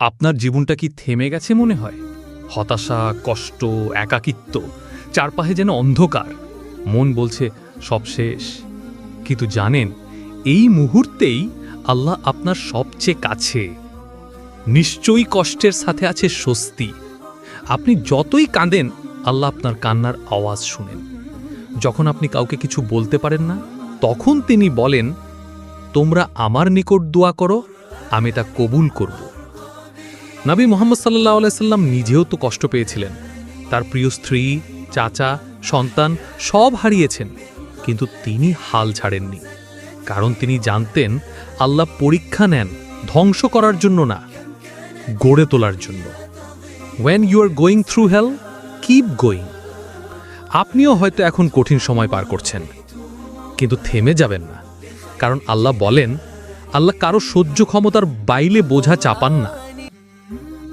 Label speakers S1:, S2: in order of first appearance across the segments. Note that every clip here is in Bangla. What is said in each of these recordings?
S1: আপনার জীবনটা কি থেমে গেছে মনে হয়? হতাশা, কষ্ট, একাকিত্ব, চারপাশে যেন অন্ধকার। মন বলছে, সব শেষ। কিন্তু জানেন, এই মুহূর্তেই আল্লাহ আপনার সবচেয়ে কাছে। নিশ্চয়ই কষ্টের সাথে আছে স্বস্তি। আপনি যতই কাঁদেন, আল্লাহ আপনার কান্নার আওয়াজ শুনেন। যখন আপনি কাউকে কিছু বলতে পারেন না, তখন তিনি বলেন, তোমরা আমার নিকট দোয়া করো, আমি তা কবুল করব। নবী মোহাম্মদ সাল্লাহ আলাইসাল্লাম নিজেও তো কষ্ট পেয়েছিলেন। তার প্রিয় স্ত্রী, চাচা, সন্তান সব হারিয়েছেন, কিন্তু তিনি হাল ছাড়েননি। কারণ তিনি জানতেন, আল্লাহ পরীক্ষা নেন ধ্বংস করার জন্য না, গড়ে তোলার জন্য। When you are going through hell keep going আপনিও হয়তো এখন কঠিন সময় পার করছেন, কিন্তু থেমে যাবেন না। কারণ আল্লাহ বলেন, আল্লাহ কারও সহ্য ক্ষমতার বাইলে বোঝা চাপান না।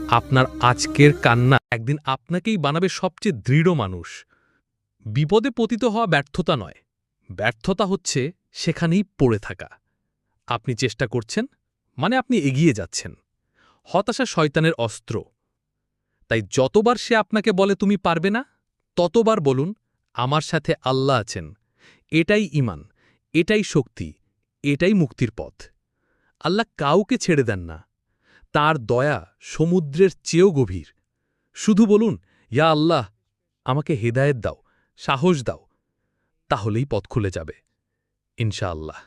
S1: আপনার আজকের কান্না একদিন আপনাকেই বানাবে সবচেয়ে দৃঢ় মানুষ। বিপদে পতিত হওয়া ব্যর্থতা নয়। ব্যর্থতা হচ্ছে সেখানেই পড়ে থাকা। আপনি চেষ্টা করছেন মানে আপনি এগিয়ে যাচ্ছেন। হতাশা শয়তানের অস্ত্র। তাই যতবার সে আপনাকে বলে তুমি পারবে না, ততবার বলুন, আমার সাথে আল্লাহ আছেন। এটাই ইমান এটাই শক্তি, এটাই মুক্তির পথ। আল্লাহ কাউকে ছেড়ে দেন না। তার দয়া সমুদ্রের চেয়েও গভীর। শুধু বলুন, ইয়া আল্লাহ, আমাকে হেদায়েত দাও, সাহস দাও, তাহলেই পথ খুলে যাবে, ইনশাআল্লাহ।